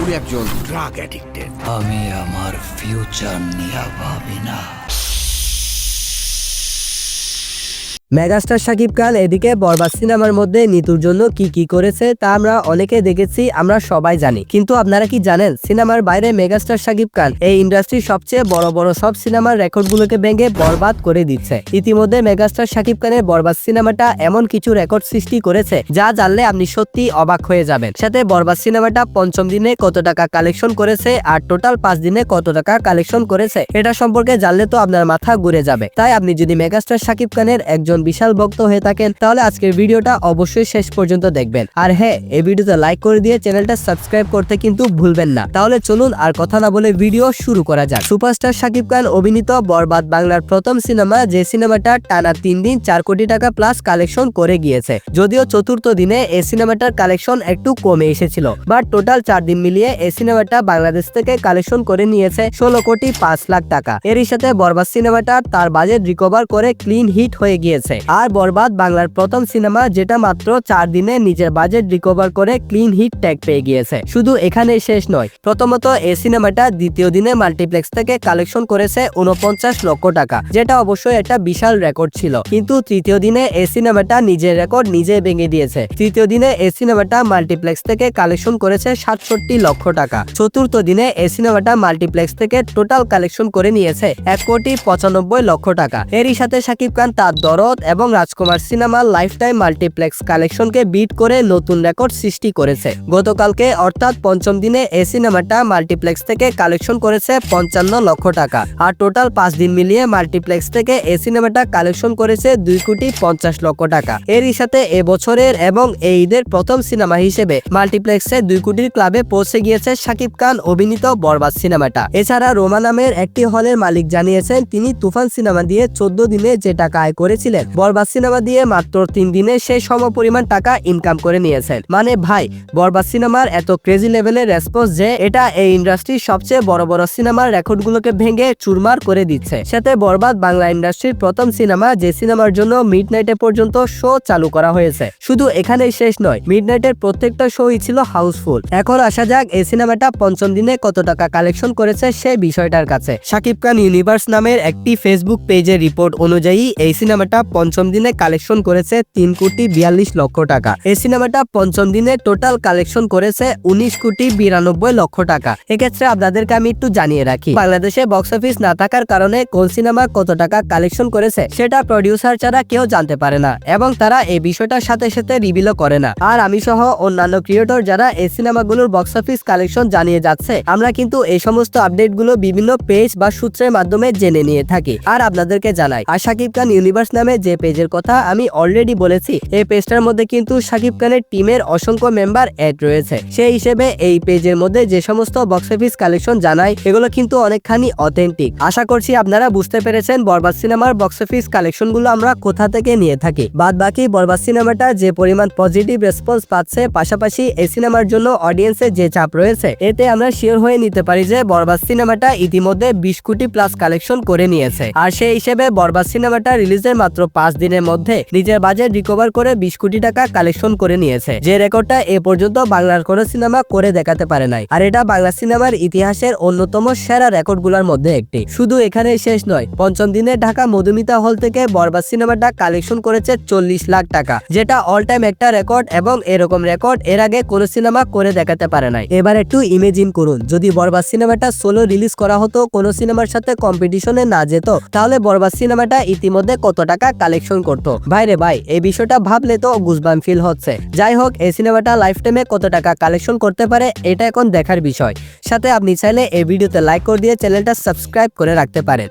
উনি একজন drug addicted আমি আমার ফিউচার নিয়ে ভাবি না। মেগাস্টার শাকিব খান এদিকে বরবাদ সিনেমার মধ্যে নিতুর জন্য কি কি করেছে তা আমরা অনেকে দেখেছি, আমরা সবাই জানি। কিন্তু আপনারা কি জানেন, সিনেমার বাইরে মেগাস্টার শাকিব খান এই ইন্ডাস্ট্রির সবচেয়ে বড় বড় সব সিনেমার রেকর্ডগুলোকে ভেঙে বরবাদ করে দিচ্ছে। ইতিমধ্যে মেগাস্টার শাকিব খানের বরবাদ সিনেমাটা এমন কিছু রেকর্ড সৃষ্টি করেছে, যা জানলে আপনি সত্যি অবাক হয়ে যাবেন। সাথে বরবাদ সিনেমাটা পঞ্চম দিনে কত টাকা কালেকশন করেছে আর টোটাল পাঁচ দিনে কত টাকা কালেকশন করেছে, এটা সম্পর্কে জানলে তো আপনার মাথা ঘুরে যাবে। তাই আপনি যদি মেগাস্টার শাকিব খানের একজন বিশাল ভক্ত হয়ে থাকেন, তাহলে আজকের ভিডিওটা অবশ্যই শেষ পর্যন্ত দেখবেন। আর হ্যাঁ এই ভিডিওতে লাইক করে দিয়ে চ্যানেলটা সাবস্ক্রাইব করতে কিন্তু ভুলবেন না। তাহলে চলুন আর কথা না বলে ভিডিও শুরু করা যাক। সুপারস্টার শাকিব খান অভিনীত বরবাদ বাংলার প্রথম সিনেমা, যে সিনেমাটা টানা তিন দিন চার কোটি টাকা প্লাস কালেকশন করে গিয়েছে। যদিও চতুর্থ দিনে এই সিনেমাটার কালেকশন একটু কমে এসেছিল। বাট টোটাল চার দিন মিলিয়ে এই সিনেমাটা বাংলাদেশ থেকে কালেকশন করে নিয়েছে ষোলো কোটি পাঁচ লাখ টাকা। এরই সাথে বরবাদ সিনেমাটা তার বাজেট রিকভার করে ক্লিন হিট হয়ে গিয়েছে। আর বরবাদ বাংলার প্রথম সিনেমা যেটা মাত্র চার দিনে নিজের বাজেট রিকভার করে ক্লিন হিট ট্যাগ পেয়ে গিয়েছে। শুধু এখানে শেষ নয়, প্রথমত এই সিনেমাটা দ্বিতীয় দিনে মাল্টিপ্লেক্স থেকে কালেকশন করেছে উনপঞ্চাশ লক্ষ টাকা, যেটা অবশ্যই একটা বিশাল রেকর্ড ছিল। কিন্তু তৃতীয় দিনে এই সিনেমাটা নিজের রেকর্ড নিজে ভেঙে দিয়েছে। তৃতীয় দিনে এই সিনেমাটা মাল্টিপ্লেক্স থেকে কালেকশন করেছে সাতষট্টি লক্ষ টাকা। চতুর্থ দিনে এই সিনেমাটা মাল্টিপ্লেক্স থেকে টোটাল কালেকশন করে নিয়েছে এক কোটি পঁচানব্বই লক্ষ টাকা। এরই সাথে শাকিব খান তার দরদ এবং রাজকুমার সিনেমার লাইফ টাইম মাল্টিপ্লেক্স কালেকশনকে বিট করে নতুন রেকর্ড সৃষ্টি করেছে। গতকালকে, অর্থাৎ পঞ্চম দিনে, এই সিনেমাটা মাল্টিপ্লেক্স থেকে কালেকশন করেছে পঞ্চান্ন লক্ষ টাকা। আর টোটাল পাঁচ দিন মিলিয়ে মাল্টিপ্লেক্স থেকে এই সিনেমাটা কালেকশন করেছে দুই কোটি পঞ্চাশ লক্ষ টাকা। এরই সাথে এবছরের এবং এই ঈদের প্রথম সিনেমা হিসেবে মাল্টিপ্লেক্সে দুই কোটির ক্লাবে পৌঁছে গিয়েছে শাকিব খান অভিনীত বরবাদ সিনেমাটা। এছাড়া রোমা নামের একটি হলের মালিক জানিয়েছেন, তিনি তুফান সিনেমা দিয়ে চোদ্দ দিনে যে টাকা আয় করেছিলেন বরবাদ সিনেমা দিয়ে মাত্র তিন দিনে সেই সম পরিমাণ টাকা ইনকাম করে নিয়েছেন। মানে ভাই, বরবাদ সিনেমার এত ক্রেজি লেভেলের রেসপন্স যে এটা এই ইন্ডাস্ট্রির সবচেয়ে বড় বড় সিনেমার রেকর্ডগুলোকে ভেঙে চুরমার করে দিচ্ছে। সাথে বরবাদ বাংলা ইন্ডাস্ট্রির প্রথম সিনেমা যে সিনেমার জন্য মিড নাইটে পর্যন্ত শো চালু করা হয়েছে। শুধু এখানেই শেষ নয় মিড নাইটের প্রত্যেকটা শোই ছিল হাউসফুল এখন আসা যাক এই সিনেমাটা পঞ্চম দিনে কত টাকা কালেকশন করেছে সেই বিষয়টার কাছে। সাকিব খান ইউনিভার্স নামের একটি ফেসবুক পেজের রিপোর্ট অনুযায়ী এই সিনেমাটা পঞ্চম দিনে কালেকশন করেছে তিন কোটি বিয়াল্লিশ লক্ষ টাকা। এই সিনেমাটা পঞ্চম দিনে টোটাল কালেকশন করেছে উনিশ কোটি বিরানব্বই লক্ষ টাকা। এক্ষেত্রে আপনাদেরকে আমি একটু জানিয়ে রাখি, বাংলাদেশে বক্স অফিস না থাকার কারণে কোন সিনেমা কত টাকা কালেকশন করেছে সেটা প্রডিউসার ছাড়া কেউ জানতে পারে না এবং তারা এই বিষয়টার সাথে সাথে রিভিলও করে না। আর আমি সহ অন্যান্য ক্রিয়েটর যারা এই সিনেমাগুলোর বক্স অফিস কালেকশন জানিয়ে যাচ্ছে, আমরা কিন্তু এই সমস্ত আপডেটগুলো বিভিন্ন পেজ বা সূত্রের মাধ্যমে জেনে নিয়ে থাকি। আর আপনাদেরকে জানাই আর শাকিব খান ইউনিভার্স নামে যে পেজের কথা আমি অলরেডি বলেছি, এই পেজটার মধ্যে কিন্তু শাকিব খানের টিমের অসংখ্য মেম্বার অ্যাড রয়েছে। সেই হিসেবে এই পেজের মধ্যে যে সমস্ত বক্স অফিস কালেকশন জানাই, এগুলো কিন্তু অনেকখানি অথেন্টিক আশা করছি আপনারা বুঝতে পেরেছেন বরবাদ সিনেমার বক্স অফিস কালেকশনগুলো আমরা কোথা থেকে নিয়ে থাকি। বাদ বাকি বরবাদ সিনেমাটা যে পরিমাণ পজিটিভ রেসপন্স পাচ্ছে, পাশাপাশি এই সিনেমার জন্য অডিয়েন্সের যে চাপ রয়েছে, এতে আমরা শিওর হয়ে নিতে পারি যে বরবাদ সিনেমাটা ইতিমধ্যে বিশ কোটি প্লাস কালেকশন করে নিয়েছে। আর সেই হিসেবে বরবাদ সিনেমাটা রিলিজের মাত্র পাঁচ দিনের মধ্যে নিজের বাজেট রিকভার করে বিশ কোটি টাকা কালেকশন করে নিয়েছে। যে রেকর্ডটা এ পর্যন্ত বাংলার কোনো সিনেমা করে দেখাতে পারে নাই। আর এটা বাংলা সিনেমার ইতিহাসের অন্যতম সেরা রেকর্ডগুলোর মধ্যে একটি। শুধু এখানে শেষ নয়, পঞ্চম দিনে ঢাকা মধুমিতা হল থেকে বরবাদ সিনেমাটা কালেকশন করেছে চল্লিশ লাখ টাকা, যেটা অল টাইম একটা রেকর্ড এবং এরকম রেকর্ড এর আগে কোনো সিনেমা করে দেখাতে পারে নাই। এবার একটু ইমেজিন করুন, যদি বরবাদ সিনেমাটা সোলো রিলিজ করা হতো, কোনো সিনেমার সাথে কম্পিটিশনে না যেত, তাহলে বরবাদ সিনেমাটা ইতিমধ্যে কত টাকা কালেকশন করতো। ভাইরে ভাই, এই বিষয়টা ভাবলে তো গুজবাম ফিল হচ্ছে। যাই হোক এই সিনেমাটা লাইফ টাইমে কত টাকা কালেকশন করতে পারে, এটা এখন দেখার বিষয়। সাথে আপনি চাইলে এই ভিডিওতে লাইক করে দিয়ে চ্যানেলটা সাবস্ক্রাইব করে রাখতে পারেন।